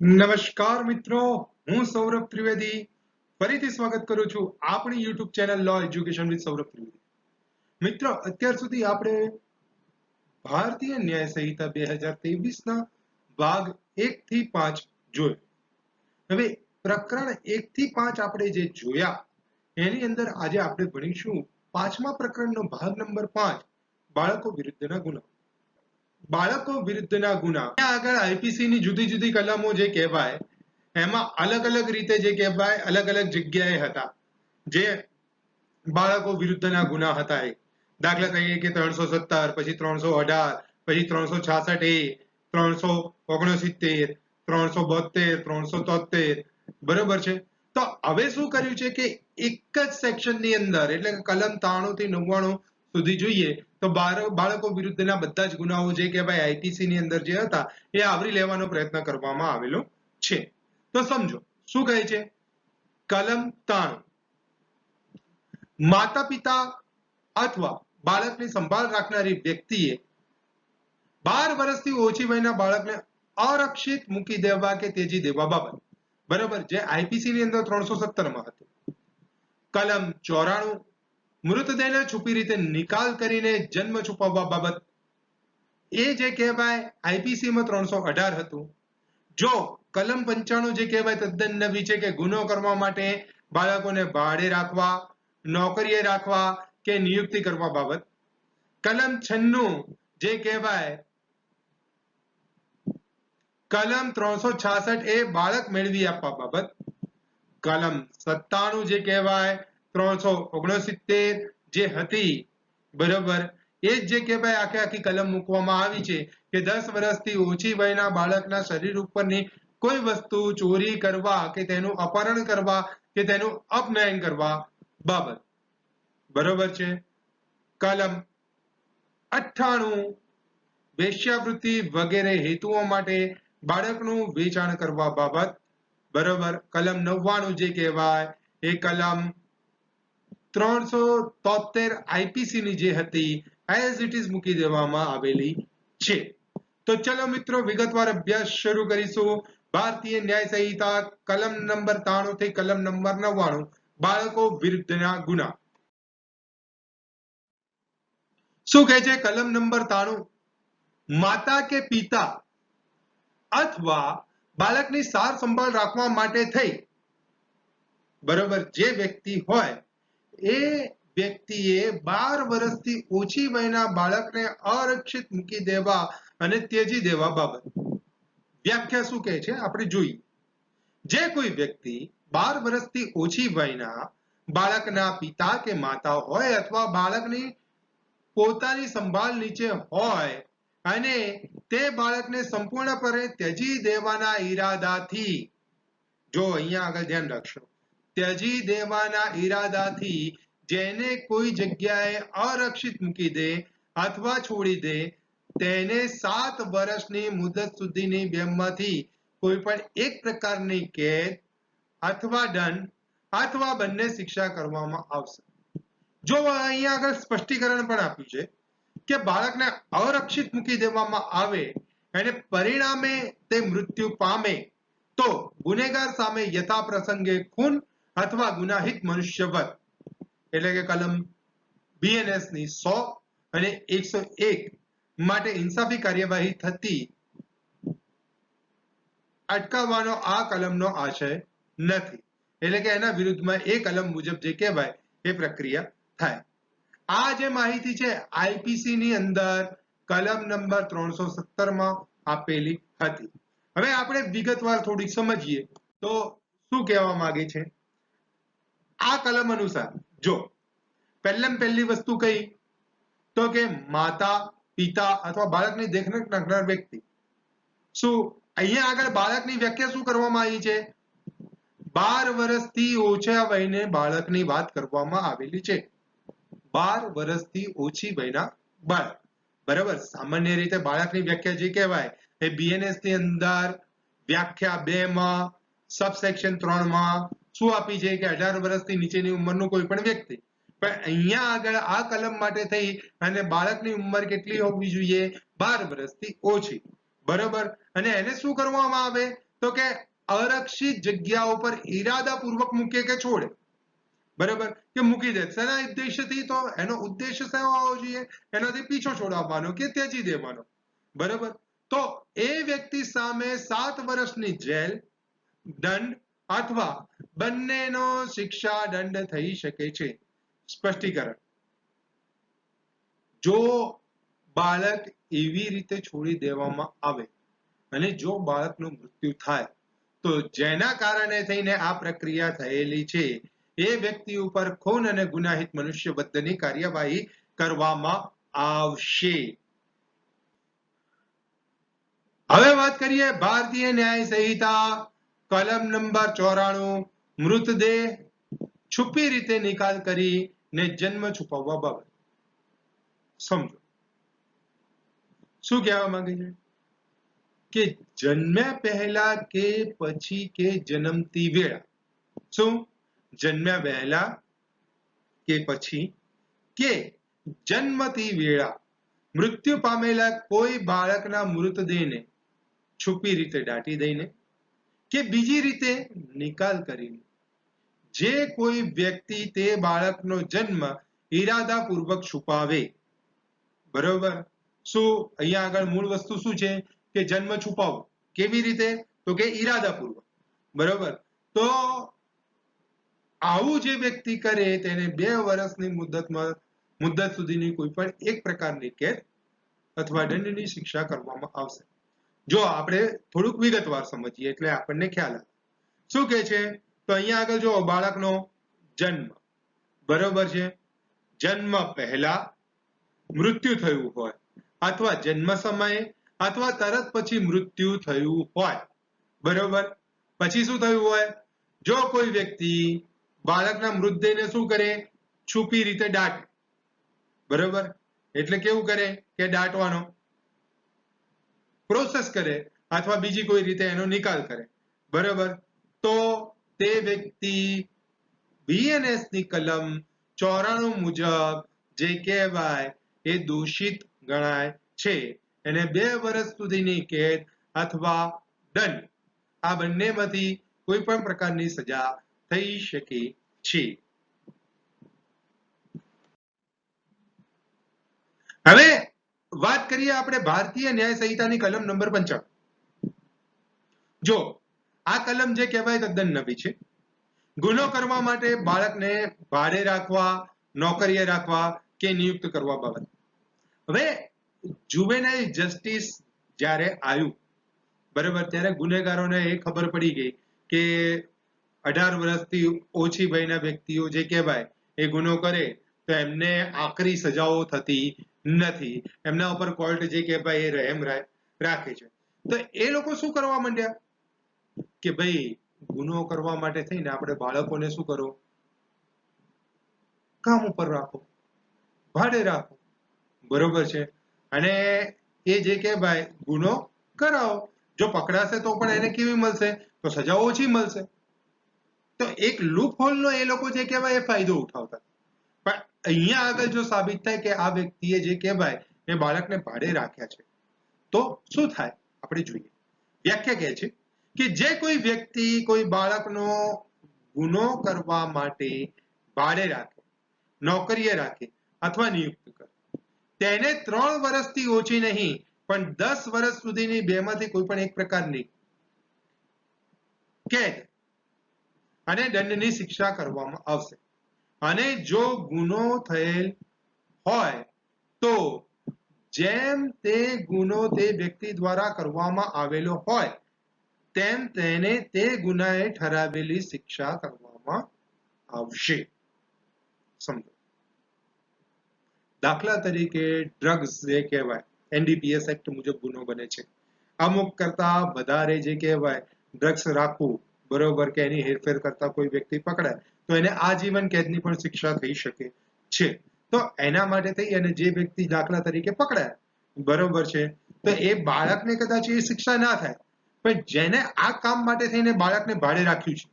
નમસ્કાર મિત્રો, હું સૌરભ ત્રિવેદી. ફરીથી સ્વાગત કરું છું આપણી YouTube channel law education with Saurabh Trivedi. મિત્રો, અત્યાર સુધી આપણે ભારતીય ન્યાય સંહિતા બે હજાર ના ભાગ એક થી પાંચ જોયો. હવે પ્રકરણ એક થી પાંચ આપણે જે જોયા, એની અંદર આજે આપણે ભણીશું પાંચમા પ્રકરણનો ભાગ નંબર પાંચ, બાળકો વિરુદ્ધના ગુના બાળકો વિરુદ્ધના ગુના. આગળ આઈપીસીની જુદી જુદી કલમો જે કહેવાય, એમાં અલગ અલગ રીતે જે કહેવાય, અલગ અલગ જગ્યાએ હતા. જે બાળકો વિરુદ્ધના ગુના હતા એ. દાખલા તરીકે ત્રણસો સત્તર, પછી ત્રણસો અઢાર, પછી ત્રણસો છાસઠ એ, ત્રણસો ઓગણસિત્તેર, ત્રણસો બોતેર ત્રણસો તોતેર બરોબર છે? તો હવે શું કર્યું છે કે એક જ સેક્શનની અંદર, એટલે કલમ ત્રાણું થી નવ્વાણું સુધી જોઈએ તો બાળ- બાળકો વિરુદ્ધના બધા જ ગુનાઓ જે કહેવાય આઈપીસી ની અંદર જે હતા, એ આવરી લેવાનો પ્રયત્ન કરવામાં આવેલો છે. તો સમજો, શું કહે છે? કલમ ત્રાણું. માતા પિતા અથવા બાળકની સંભાળ રાખનારી વ્યક્તિએ બાર વર્ષથી ઓછી વયના બાળકને અરક્ષિત મૂકી દેવા કે તેજી દેવા બાબત. બરાબર, જે આઈપીસી ની અંદર ત્રણસો સત્તરમાં હતું. કલમ ચોરાણું મૃતદેહને છુપી રીતે નિકાલ કરીને જન્મ છુપાવવા બાબત એ જે કહેવાય આઈપીસીમાં ત્રણસો અઢાર હતું. જો કલમ પંચાણું જે કહેવાય, તદ્દન નવી છે કે ગુનો કરવા માટે બાળકોને ભાડે રાખવા, નોકરીએ રાખવા કે નિયુક્તિ કરવા બાબત. કલમ છન્નું જે કહેવાય, કલમ ત્રણસો છાસઠ એ બાળક મેળવી આપવા બાબત. કલમ સત્તાણું જે કહેવાય ત્રણસો જે હતી, બરોબર? એ જ જે કહેવાય આખે આખી કલમ મૂકવામાં આવી છે કે દસ વર્ષથી ઓછી વયના બાળકના શરીર ઉપરની કોઈ વસ્તુ ચોરી કરવા કે તેનું અપહરણ કરવા કે તેનું અપનયન કરવા બાબત. બરોબર છે? કલમ અઠ્ઠાણું, વેશ્યાવૃત્તિ વગેરે હેતુઓ માટે બાળકનું વેચાણ કરવા બાબત. બરોબર? કલમ નવ્વાણું જે કહેવાય, એ કલમ ત્રણસો તોતેર આઈપીસીની જે હતી એઝ ઇટ ઇઝ મૂકી દેવામાં આવેલી છે. તો ચલો મિત્રો, વિગતવાર અભ્યાસ શરૂ કરીશું. ભારતીય ન્યાય સંહિતા, કલમ નંબર ત્રાણું થી કલમ નંબર નવ્વાણું, બાળકો વિરુદ્ધના ગુના. શું કહે છે? કલમ નંબર ત્રાણું, માતા કે પિતા અથવા બાળકની સાર સંભાળ રાખવા માટે થઈ. બરોબર, જે વ્યક્તિ હોય એ વ્યક્તિએ બાર વર્ષથી ઓછી વયના બાળકને અરક્ષિત મૂકી દેવા અને ત્યજી દેવા બાબત. વ્યાખ્યા શું કહે છે? આપણે જોઈએ જે કોઈ વ્યક્તિ બાર વર્ષથી ઓછી વયના બાળકના પિતા કે માતા હોય અથવા બાળકની પોતાની સંભાળ નીચે હોય અને તે બાળકને સંપૂર્ણપણે ત્યજી દેવાના ઈરાદાથી, જો અહીંયા આગળ ધ્યાન રાખશો. ત્યજી દેવાના ઈરાદાથી જેને કોઈ જગ્યાએ અરક્ષિત મૂકી દે અથવા છોડી દે, તેને સાત વર્ષની મુદત સુધીની બેમમાંથી કોઈ પણ એક પ્રકારની કેદ અથવા દંડ અથવા બંને શિક્ષા કરવામાં આવશે. જો અહીંયા આગળ સ્પષ્ટીકરણ પણ આપ્યું છે કે બાળકને અરક્ષિત મૂકી દેવામાં આવે અને પરિણામે તે મૃત્યુ પામે, તો ગુનેગાર સામે યથા પ્રસંગે ખૂન અથવા ગુનાહિત મનુષ્યવધ એટલે કે કલમ બીએનએસની સો અને એકસો એક માટે ઇન્સાફી કાર્યવાહી થતી અટકાવવાનો આ કલમનો આશય નથી. એટલે કે એના વિરુદ્ધમાં એ કલમ મુજબ જે કહેવાય એ પ્રક્રિયા થાય. આ જે માહિતી છે આઈપીસી ની અંદર કલમ નંબર ત્રણસો માં આપેલી હતી. હવે આપણે વિગતવાર થોડીક સમજીએ. તો શું કહેવા માંગે છે? આ કલમ અનુસાર, જો પહેલામ પહેલી વસ્તુ કઈ? તો કે માતા, પિતા અથવા બાળકની દેખરેખ રાખનાર વ્યક્તિ. શું? અહીંયા આગળ બાળકની વ્યાખ્યા શું કરવામાં આવી છે? બાર વર્ષથી ઓછા વયને બાળકની વાત કરવામાં આવેલી છે. બાર વર્ષથી ઓછી વયના બાળક. બરાબર? સામાન્ય રીતે બાળકની વ્યાખ્યા જે કહેવાય એ બીએનએસની અંદર વ્યાખ્યા બે માં સબસેક્શન ત્રણમાં શું આપી છે કે અઢાર વર્ષથી નીચેની ઉંમરનું કોઈ પણ વ્યક્તિ? પણ અહીંયા આગળ આ કલમ માટે થઈ અને બાળકની ઉંમર કેટલી હોવી જોઈએ? બાર વર્ષથી ઓછી. બરોબર? અને એને શું કરવામાં આવે? તો કે અરક્ષિત જગ્યા ઉપર ઈરાદાપૂર્વક મૂકે કે છોડે. બરાબર? કે મૂકી દે. શેના ઉદ્દેશ્યથી? તો એનો ઉદ્દેશ્ય શેનો હોવો જોઈએ? એનાથી પીછો છોડાવવાનો કે ત્યજી દેવાનો. બરાબર? તો એ વ્યક્તિ સામે સાત વર્ષની જેલ, દંડ અથવા બંનેનો શિક્ષા દંડ થઈ શકે છે. સ્પષ્ટીકરણ. જો બાળક એવી રીતે છોડી દેવામાં આવે અને જો બાળકનું મૃત્યુ થાય, તો જેના કારણે થઈને આ પ્રક્રિયા થયેલી છે, એ વ્યક્તિ ઉપર ખૂન અને ગુનાહિત મનુષ્ય બદ્ધની કાર્યવાહી કરવામાં આવશે. હવે વાત કરીએ ભારતીય ન્યાય સંહિતા કલમ નંબર ચોરાણું, મૃતદેહ છુપી રીતે નિકાલ કરીને જન્મ છુપાવવા બાબત. સમજો. શું કહેવા માંગે છે? કે જન્મ્યા પહેલા કે પછી કે જન્મતી વેળા. શું? જન્મ્યા પહેલા કે પછી કે જન્મતી વેળા. મૃત્યુ પામેલા કોઈ બાળકના મૃતદેહને છુપી રીતે દાટી દઈને કે બીજી રીતે નિકાલ કરીને. જે કોઈ વ્યક્તિ તે બાળકનો જન્મ ઈરાદાપૂર્વક છુપાવે. બરોબર? શું અહીંયા આગળ મૂળ વસ્તુ શું છે? કે જન્મ છુપાવો. કેવી રીતે? તો કે ઈરાદાપૂર્વક. બરોબર? તો આવું જે વ્યક્તિ કરે તેને બે વર્ષની મુદ્દતમાં મુદ્દત સુધીની કોઈ પણ એક પ્રકારની કેદ અથવા દંડની શિક્ષા કરવામાં આવશે. જો આપણે થોડુંક વિગતવાર સમજીએ એટલે આપણને ખ્યાલ આવે. શું કે છે? તો અહીંયા આગળ જો બાળકનો જન્મ. બરોબર છે? જન્મ પહેલા મૃત્યુ થયું હોય અથવા જન્મ સમયે અથવા તરત પછી મૃત્યુ થયું હોય. બરોબર? પછી શું થયું હોય? જો કોઈ વ્યક્તિ બાળકના મૃતદેહને શું કરે? છુપી રીતે દાટે. બરોબર? એટલે કેવું કરે? કે દાટવાનો. પ્રોસેસ કરે અથવા બીજી કોઈ રીતે એનો નિકાલ કરે. બરાબર? તો તે વ્યક્તિ બીએનએસની કલમ ચોરાણું મુજબ જે કહેવાય એ દોષિત ગણાય છે. એને બે વર્ષ સુધીની કેદ અથવા દંડ. આ બંનેમાંથી કોઈ પણ પ્રકારની સજા થઈ શકે છે. હવે વાત કરીએ આપણે ભારતીય ન્યાય સંહિતાની કલમ નંબર પંચાવન. જો, આ કલમ જે કહેવાય તદ્દન નવી છે. ગુનો કરવા માટે બાળકને ભાડે રાખવા, નોકરીએ રાખવા કે નિયુક્ત કરવા બાબત. હવે જુવેનાઇલ જસ્ટિસ જ્યારે આવ્યું, બરાબર, ત્યારે ગુનેગારોને એ ખબર પડી ગઈ કે અઢાર વર્ષથી ઓછી વયના વ્યક્તિઓ જે કહેવાય, એ ગુનો કરે, તો એમને આકરી સજાઓ થતી નથી. એમના ઉપર કોર્ટ જે કહેવાય એ રહેમ રાખે છે. તો એ લોકો શું કરવા માંડ્યા? કે ભાઈ, ગુનો કરવા માટે થઈને આપણે બાળકોને શું કરો? કામ ઉપર રાખો. ભાડે રાખો. બરોબર છે? અને એ જે કે ભાઈ, ગુનો કરાવો. જો પકડાશે તો પણ એને કેવી મળશે? તો સજા ઓછી મળશે. તો એક લૂપ હોલનો એ લોકો જે કહેવાય એ ફાયદો ઉઠાવતા. પણ અહીંયા આગળ જો સાબિત થાય કે આ વ્યક્તિએ જે કહેવાય એ બાળકને ભાડે રાખ્યા છે, તો શું થાય? આપણે જોઈએ. વ્યાખ્યા કહે છે કે જે કોઈ વ્યક્તિ કોઈ બાળકનો ગુનો કરવા માટે ભાડે રાખે, નોકરીએ રાખે અથવા નિયુક્ત કરે. તેને ત્રણ વર્ષથી ઓછી નહીં, પણ દસ વર્ષ સુધીની બેમાંથી કોઈ પણ એક પ્રકારની કેદ અને દંડની શિક્ષા કરવામાં આવશે. અને જો ગુનો થયેલ હોય, તો જેમ તે ગુનો તે વ્યક્તિ દ્વારા કરવામાં આવેલો હોય, તેમ તેને તે ગુનાએ ઠરાવેલી શિક્ષા કરવામાં આવશે. સમજો. દાખલા તરીકે ડ્રગ્સ જે કહેવાય, એનડીપીએસ એક્ટ મુજબ ગુનો બને છે. અમુક કરતા વધારે જે કહેવાય, ડ્રગ્સ રાખવું બરોબર કે એની હેરફેર કરતા કોઈ વ્યક્તિ પકડાય તો એને આજીવન કેદની પણ શિક્ષા થઈ શકે છે. તો એના માટે થઈ અને જે વ્યક્તિ દાખલા તરીકે પકડાય બરોબર છે. તો એ બાળકને કદાચ એ શિક્ષા ના થાય, પણ જેને આ કામ માટે થઈને બાળકને ભાડે રાખ્યું છે,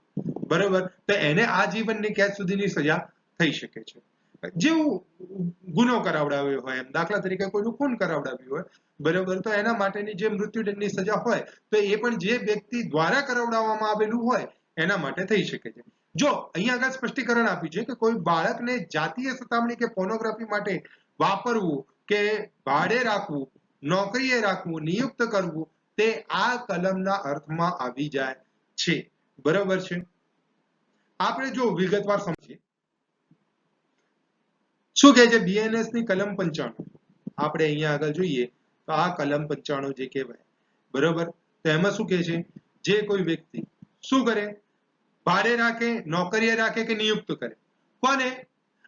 બરોબર, તો એને આજીવનની કેદ સુધીની સજા થઈ શકે છે. જેવું ગુનો કરાવડાવ્યો હોય, એમ દાખલા તરીકે કોઈનું ખૂન કરાવડાવ્યું હોય, બરોબર, તો એના માટેની જે મૃત્યુદંડની સજા હોય, તો એ પણ જે વ્યક્તિ દ્વારા કરાવડાવવામાં આવેલું હોય, એના માટે થઈ શકે છે. જો અહીંયા આગળ સ્પષ્ટીકરણ આપ્યું છે કે કોઈ બાળકને જાતીય સતામણી કે પોર્નોગ્રાફી માટે વાપરવું કે ભાડે રાખવું, નોકરીએ રાખવું, નિયુક્ત કરવું, તે આ કલમના અર્થમાં આવી જાય છે. બરાબર છે? આપણે જો વિગતવાર સમજીએ શું કહે છે? બીએનએસની કલમ પંચાણું. આપણે અહીંયા આગળ જોઈએ તો આ કલમ પંચાણું જે કહેવાય, બરોબર? તો એમાં શું કહે છે? જે કોઈ વ્યક્તિ શું કરે? ભાડે રાખે, નોકરીએ રાખે કે નિયુક્ત કરે? કોને?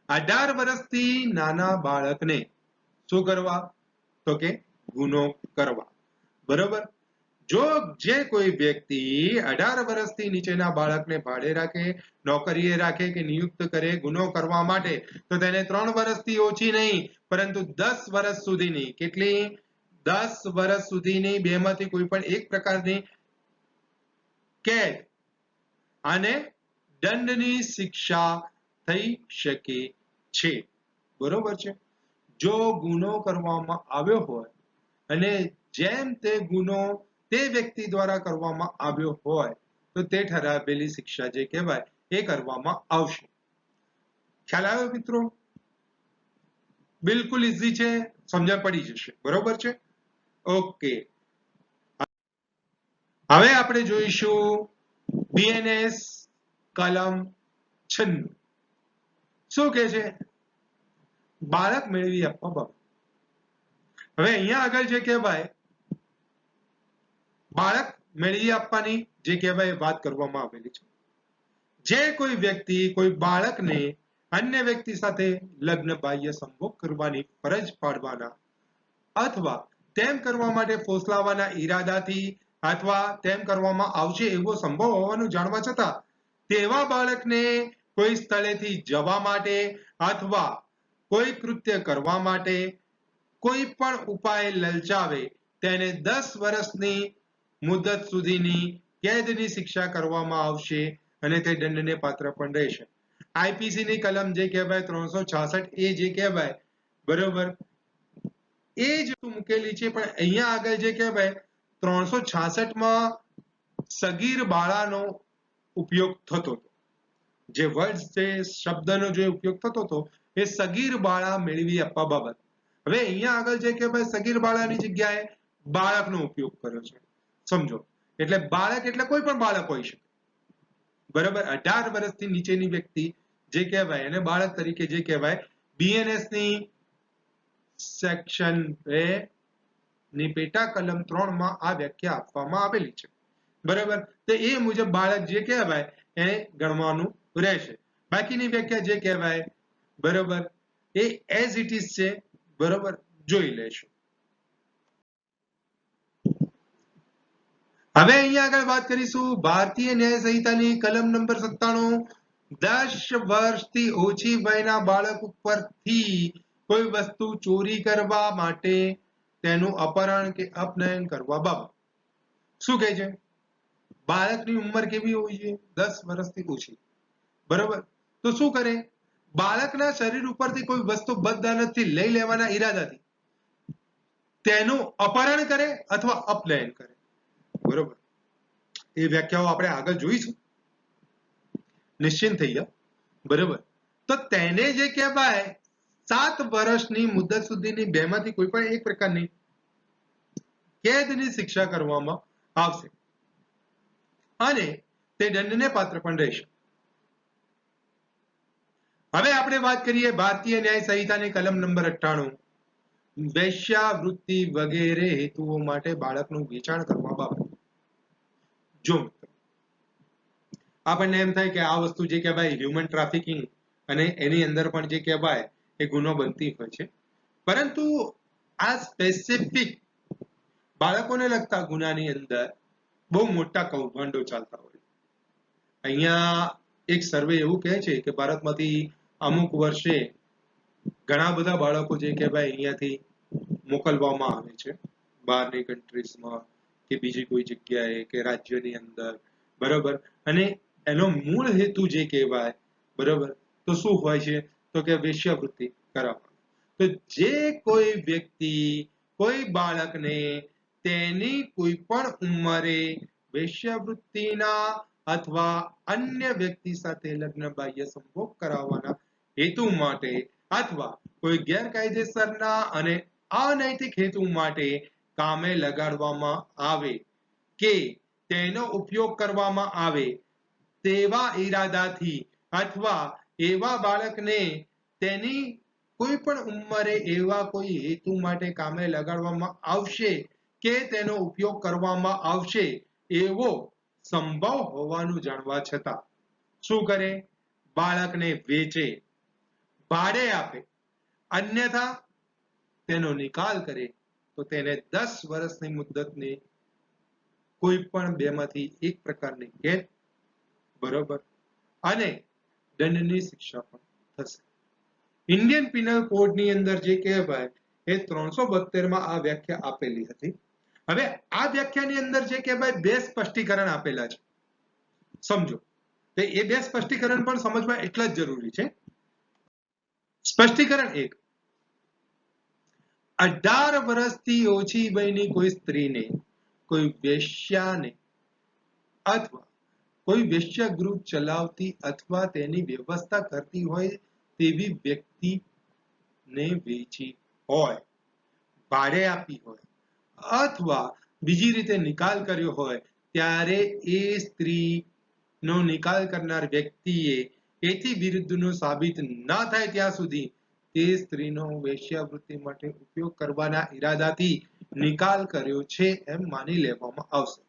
અઢાર વર્ષથી નાના બાળકને. શું કરવા? તો કે ગુનો કરવા. બરોબર? જો જે કોઈ વ્યક્તિ અઢાર વર્ષથી નીચેના બાળકને ભાડે રાખે, નોકરીએ રાખે કે નિયુક્ત કરે, ગુનો કરવા માટે, તો તેને ત્રણ વર્ષથી ઓછી નહીં, પરંતુ દસ વર્ષ સુધીની, કેટલી? દસ વર્ષ સુધીની બેમાંથી કોઈ પણ એક પ્રકારની કેદ અને દંડની શિક્ષા થઈ શકે છે. બરોબર છે? જો ગુનો કરવામાં આવ્યો હોય અને જેમ તે ગુનો તે વ્યક્તિ દ્વારા કરવામાં આવ્યો હોય, તો તે ઠરાવેલી શિક્ષા જે કહેવાય, એ કરવામાં આવશે. ખ્યાલ આવ્યો મિત્રો? બિલકુલ ઈઝી છે, સમજણ પડી જશે. બરોબર છે? ઓકે. હવે આપણે જોઈશું બીએનએસ કલમ છન્નું. શું કે છે? બાળક મેળવી આપવા બાબત. હવે અહીંયા આગળ જે કહેવાય બાળક મેળવી આપવાની જે કહેવાય વાત કરવામાં આવેલી છે. જે કોઈ વ્યક્તિ, કોઈ બાળકને અન્ય વ્યક્તિ સાથે લગ્ન, બાહ્ય સંભોગ કરવાની ફરજ પાડવાના અથવા તેમ કરવા માટે ફોસલાવાના ઈરાદાથી અથવા તેમ કરવામાં આવશે એવો સંભવ હોવાનું જાણવા છતાં, તેવા બાળકને કોઈ સ્થળેથી જવા માટે અથવા કોઈ કૃત્ય કરવા માટે કોઈ પણ ઉપાય લલચાવે, તેને દસ વર્ષની મુદત સુધીની કેદની શિક્ષા કરવામાં આવશે અને તે દંડને પાત્ર પણ રહેશે. આઈપીસી ની કલમ જે કહેવાય ત્રણસો છાસઠ એ જે કહેવાય, બરોબર? એ જ મૂકેલી છે, પણ અહીંયા આગળ જે કહેવાય, ત્રણસો માં સગીર બાળાનો ઉપયોગ થતો હતો. જે વર્ડ જે શબ્દનો જે ઉપયોગ થતો હતો, એ સગીર બાળા મેળવી આપવા બાબત. હવે અહીંયા આગળ જે કહેવાય, સગીર બાળાની જગ્યાએ બાળકનો ઉપયોગ કર્યો છે. સમજો. એટલે બાળક એટલે કોઈ પણ બાળક હોઈ શકે. બરાબર? અઢાર વર્ષથી નીચેની વ્યક્તિ જે કહેવાય, એને બાળક તરીકે જે કહેવાય બીએનએસની સેક્શન બે ની પેટા કલમ ત્રણમાં આ વ્યાખ્યા આપવામાં આવેલી છે. બરાબર? તો એ મુજબ બાળક જે કહેવાય, એ ગણવાનું રહેશે. બાકીની વ્યાખ્યા જે કહેવાય, બરાબર? એ એઝ ઇટ ઇઝ છે, બરાબર? જોઈ લેશું. હવે અહીંયા આગળ વાત કરીશું ભારતીય ન્યાય સંહિતાની કલમ નંબર સત્તાણું. દસ વર્ષથી ઓછી વયના બાળક ઉપરથી કોઈ વસ્તુ ચોરી કરવા માટે તેનું અપહરણ કે અપનયન કરવા બાબત. શું કહે છે? બાળકની ઉંમર કેવી હોવી જોઈએ? દસ વર્ષથી ઓછી. બરોબર? તો શું કરે? બાળકના શરીર ઉપરથી કોઈ વસ્તુ બદદાનતથી લઈ લેવાના ઈરાદાથી તેનું અપહરણ કરે અથવા અપનયન કરે. બરોબર? એ વ્યાખ્યાઓ આપણે આગળ જોઈશું. નિશ્ચિંત થઈ જાઓ. બરોબર? તો તેને જે કહેવાય, સાત વર્ષની મુદત સુધીની બેમાંથી કોઈ પણ એક પ્રકારની કેદની શિક્ષા કરવામાં આવશે. અને તે દંડને પાત્ર પણ રહેશે. હવે આપણે વાત કરીએ ભારતીય ન્યાય સંહિતાની કલમ નંબર અઠ્ઠાણું. વેશ્યાવૃત્તિ વગેરે હેતુઓ માટે બાળકનું વેચાણ કરવા બાબત. જો આપણને એમ થાય કે આ વસ્તુ જે કહેવાય હ્યુમન ટ્રાફિકિંગ અને એની અંદર પણ જે કહેવાય એ ગુનો બનતી હોય છે. પરંતુ આ સ્પેસિફિક બાળકોને લગતા ગુનાની અંદર બહુ મોટા કૌભાંડો ચાલતા હોય અહીંયા એક સર્વે એવું કહે છે કે ભારતમાંથી અમુક વર્ષે ઘણા બધા બાળકો જે કહેવાય અહીંયાથી મોકલવામાં આવે છે. બહારની કન્ટ્રીઝમાં કે બીજી કોઈ જગ્યાએ કે રાજ્યની અંદર. બરોબર? અને એનો મૂળ હેતુ જે કહેવાય, બરોબર? તો શું હોય છે? તો કે વેશ્યાવૃત્તિ કરાવવાનું. તો જે કોઈ વ્યક્તિ, કોઈ બાળકને તેની કોઈ પણ ઉંમરે વેશ્યાવૃત્તિના અથવા અન્ય વ્યક્તિ સાથે લગ્ન બાહ્ય સંભોગ કરાવવાના હેતુ માટે અથવા કોઈ ગેરકાયદેસરના અને અનૈતિક હેતુ માટે કામે લગાડવામાં આવે કે તેનો ઉપયોગ કરવામાં આવે તેવા ઈરાદાથી અથવા એવા બાળકને તેની કોઈ પણ ઉંમરે એવા કોઈ હેતુ માટે કામે લગાડવામાં આવશે કે તેનો ઉપયોગ કરવામાં આવશે એવો સંભવ હોવાનું જાણવા છતાં. શું કરે? બાળકને વેચે, ભાડે આપે, અન્યથા તેનો નિકાલ કરે તો તેને દસ વર્ષની મુદ્દતની કોઈ પણ બેમાંથી એક પ્રકારની કેદ બરોબર અને દંડની શિક્ષા પણ થશે. ઇન્ડિયન પિનલ કોડની અંદર જે કહેવાય એ ત્રણસો માં આ વ્યાખ્યા આપેલી હતી. હવે આ વ્યાખ્યાની અંદર જે કહેવાય બે સ્પષ્ટીકરણ આપેલા છે. સમજો. એ બે સ્પષ્ટીકરણ પણ સમજવા એટલા જ જરૂરી છે. સ્પષ્ટીકરણ એક અઢાર વર્ષથી ઓછી વયની કોઈ સ્ત્રીને, કોઈ વેશ્યાને અથવા કોઈ વેશ્યાગૃહ ચલાવતી અથવા તેની વ્યવસ્થા કરતી હોય તેવી વ્યક્તિને વેચી હોય, ભાડે આપી હોય અથવા બીજી રીતે નિકાલ કર્યો હોય, ત્યારે એ સ્ત્રીનો નિકાલ કરનાર વ્યક્તિએ એથી વિરુદ્ધનો સાબિત ન થાય ત્યાં સુધી તે સ્ત્રીનો વેશ્યાવૃત્તિ માટે ઉપયોગ કરવાના ઈરાદાથી નિકાલ કર્યો છે એમ માની લેવામાં આવશે.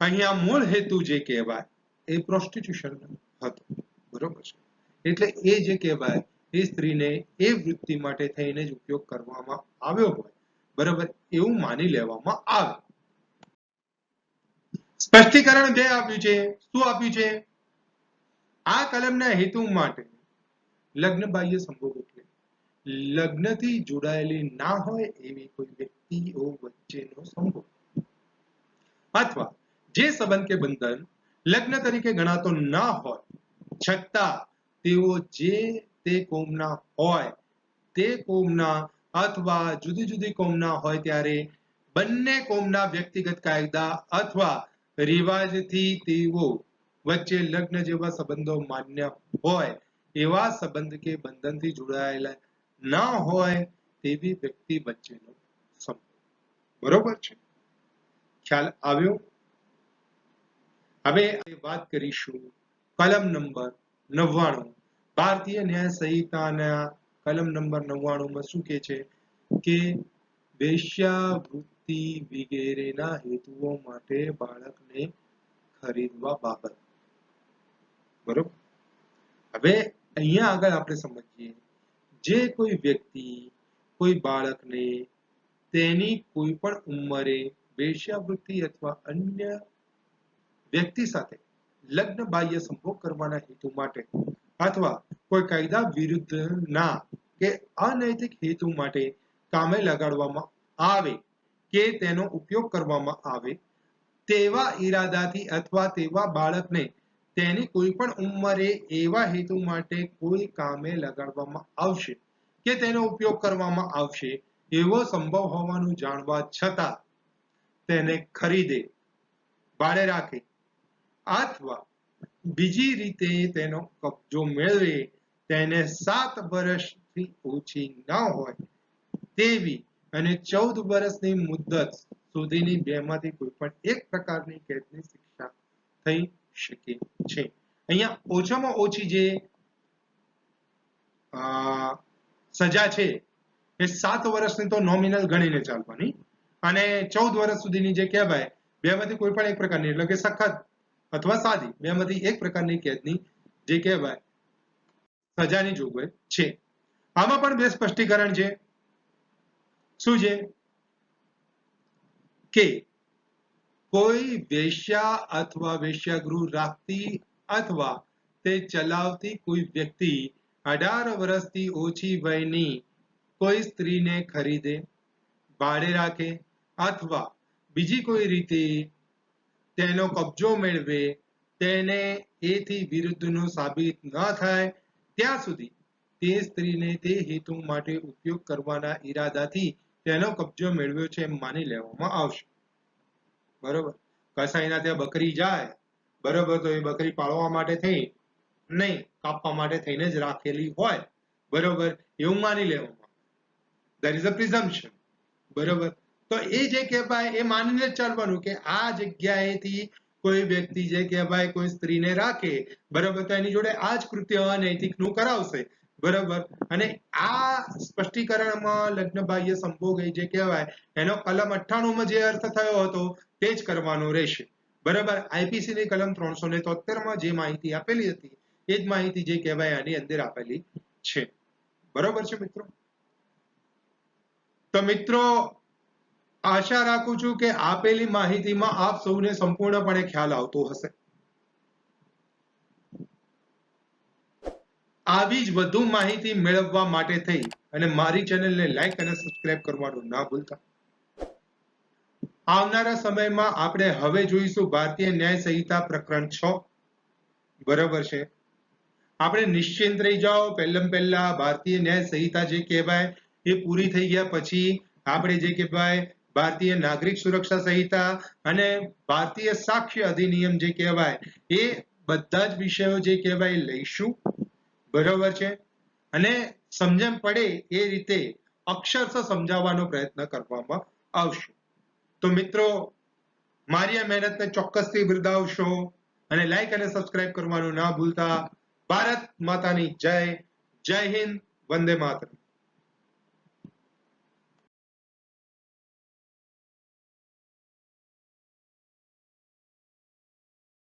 અહીંયા મૂળ હેતુ જે કહેવાય એ પ્રોસ્ટિટ્યુશન હતો. બરોબર છે? એટલે એ જે કહેવાય એ સ્ત્રીને એ વૃત્તિ માટે થઈને જ ઉપયોગ કરવામાં આવ્યો હોય. બરાબર? એવું માની લેવામાં આવે. સ્પષ્ટીકરણ બે આપ્યું છે, શું આપ્યું છે? આ કલમના હેતુ માટે લગ્ન બાહ્ય સંભોગ લગ્નથી જોડાયેલી ના હોય એવી કોઈ વ્યક્તિઓ વચ્ચેનો સંભોગ અથવા જે સંબંધ કે બંધન લગ્ન તરીકે ગણાતો ના હોય, છતાં તેઓ જે તે કોમના હોય, તે કોમના અથવા જુદી જુદી કોમના હોય ત્યારે બંને કોમના વ્યક્તિગત કાયદા અથવા રિવાજથી તેઓ વચ્ચે લગ્ન જેવા સંબંધો માન્ય હોય એવા સંબંધ કે બંધનથી જોડાયેલા ના હોય તેવી વ્યક્તિ વચ્ચેનો સંબંધ. બરોબર છે? ખ્યાલ આવ્યો? હવે વાત કરીશું કલમ નંબર નવ્વાણું. ભારતીય ન્યાય સંહિતાના કલમ નંબર નવ્વાણુંમાં શું કે છે? કે વેશ્યાવૃત્તિ વગેરેના હેતુઓ માટે બાળકને ખરીદવા બાબત. બરોબર? હવે અહીંયા આગળ આપણે સમજીએ જે કોઈ વ્યક્તિ, કોઈ બાળકને તેની કોઈ પણ ઉંમરે વેશ્યાવૃત્તિ અથવા અન્ય વ્યક્તિ સાથે લગ્ન બાહ્ય સંભોગ કરવાના હેતુ માટે અથવા કોઈ કાયદા વિરુદ્ધના કે અનૈતિક હેતુ માટે કામે લગાડવામાં આવે કે તેનો ઉપયોગ કરવામાં આવે તેવા ઈરાદાથી અથવા તેવા બાળકને તેની કોઈ પણ ઉંમરે એવા હેતુ માટે કોઈ કામે લગાડવામાં આવશે કે તેનો ઉપયોગ કરવામાં આવશે એવો સંભવ હોવાનું જાણવા છતાં તેને ખરીદે, ભાડે રાખે અથવા બીજી રીતે તેનો કબજો મેળવે, તેને સાત વર્ષથી ઓછી ન હોય તેવી અને ચૌદ વર્ષની મુદત સુધીની બેમાંથી કોઈ પણ એક પ્રકારની કેદની શિક્ષા થઈ શકે છે. અહીંયા ઓછામાં ઓછી જે સજા છે, એ સાત વર્ષની તો નોમિનલ ગણીને ચાલવાની અને ચૌદ વર્ષ સુધીની જે કહેવાય, બેમાંથી કોઈ પણ એક પ્રકારની, એટલે કે સખત અથવા સાદી, બેમાંથી એક પ્રકારની કેદની જે કહેવાય, સજાની જોગવાઈ છે. આમાં પણ બે સ્પષ્ટીકરણ છે. શું છે? કે કોઈ વેશ્યા અથવા વેશ્યાગૃહ રાખતી અથવા તે ચલાવતી કોઈ વ્યક્તિ અઢાર વર્ષથી ઓછી વયની કોઈ સ્ત્રીને ખરીદે, ભાડે રાખે અથવા બીજી કોઈ રીતે તેનો કબજો મેળવે, તેને એથી વિરુદ્ધનું સાબિત ન થાય, ત્યાં સુધી તે સ્ત્રીને તે હેતુ માટે ઉપયોગ કરવાના ઈરાદાથી તેનો કબજો મેળવ્યો છે એમ માની લેવામાં આવશે. બરોબર? કસાઈના ત્યાં બકરી જાય, બરોબર, તો એ બકરી પાળવા માટે થઈ? નહીં, કાપવા માટે થઈને જ રાખેલી હોય. બરોબર? એવું માની લેવામાં. દેર ઇઝ અ પ્રિઝમ્પશન બરોબર? તો એ જે કહેવાય, એ માનીને જ ચાલવાનું કે આ જગ્યાએથી કોઈ વ્યક્તિ જે કહેવાય, કોઈ સ્ત્રીને રાખે, બરોબર? તો એની જોડે આ જ કૃત્ય અનૈતિકનું કરાવશે. બરોબર? અને આ સ્પષ્ટીકરણમાં લગ્ન બાહ્ય સંભોગ જે કહેવાય, એનો કલમ અઠ્ઠાણુંમાં જે અર્થ થયો હતો, તે જ કરવાનો રહેશે. બરાબર? આઈપીસી ની કલમ ત્રણસો ને તોતેરમાં જે માહિતી આપેલી હતી, એ જ માહિતી જે કહેવાય આની અંદર આપેલી છે. બરોબર છે મિત્રો? તો મિત્રો, આશા રાખું છું કે આપેલી માહિતીમાં આપ સૌને સંપૂર્ણપણે ખ્યાલ આવતો હશે. આવી જ વધુ માહિતી મેળવવા માટે થઈ અને મારી ચેનલને લાઈક અને સબસ્ક્રાઇબ કરવાનું ના ભૂલતા. આવનારા સમયમાં આપણે હવે જોઈશું ભારતીય ન્યાય સંહિતા પ્રકરણ છ. બરાબર છે. આપણે નિશ્ચિંત રહી જાઓ. પહેલમ પહેલા ભારતીય ન્યાય સંહિતા જે કહેવાય એ પૂરી થઈ ગયા પછી આપણે જે કહેવાય ભારતીય નાગરિક સુરક્ષા સંહિતા અને ભારતીય સાક્ષ્ય અધિનિયમ જે કહેવાય એ બધા જ વિષયો જે કહેવાય લઈશું. બરોબર છે? અને સમજણ પડે એ રીતે અક્ષરશ સમજાવવાનો પ્રયત્ન કરવામાં આવશે. તો મિત્રો, મારી આ મહેનતને ચોક્કસથી બિરદાવશો અને લાઈક અને સબસ્ક્રાઇબ કરવાનું ના ભૂલતા. ભારત માતાની જય. જય હિન્દ, વંદે માતરમ.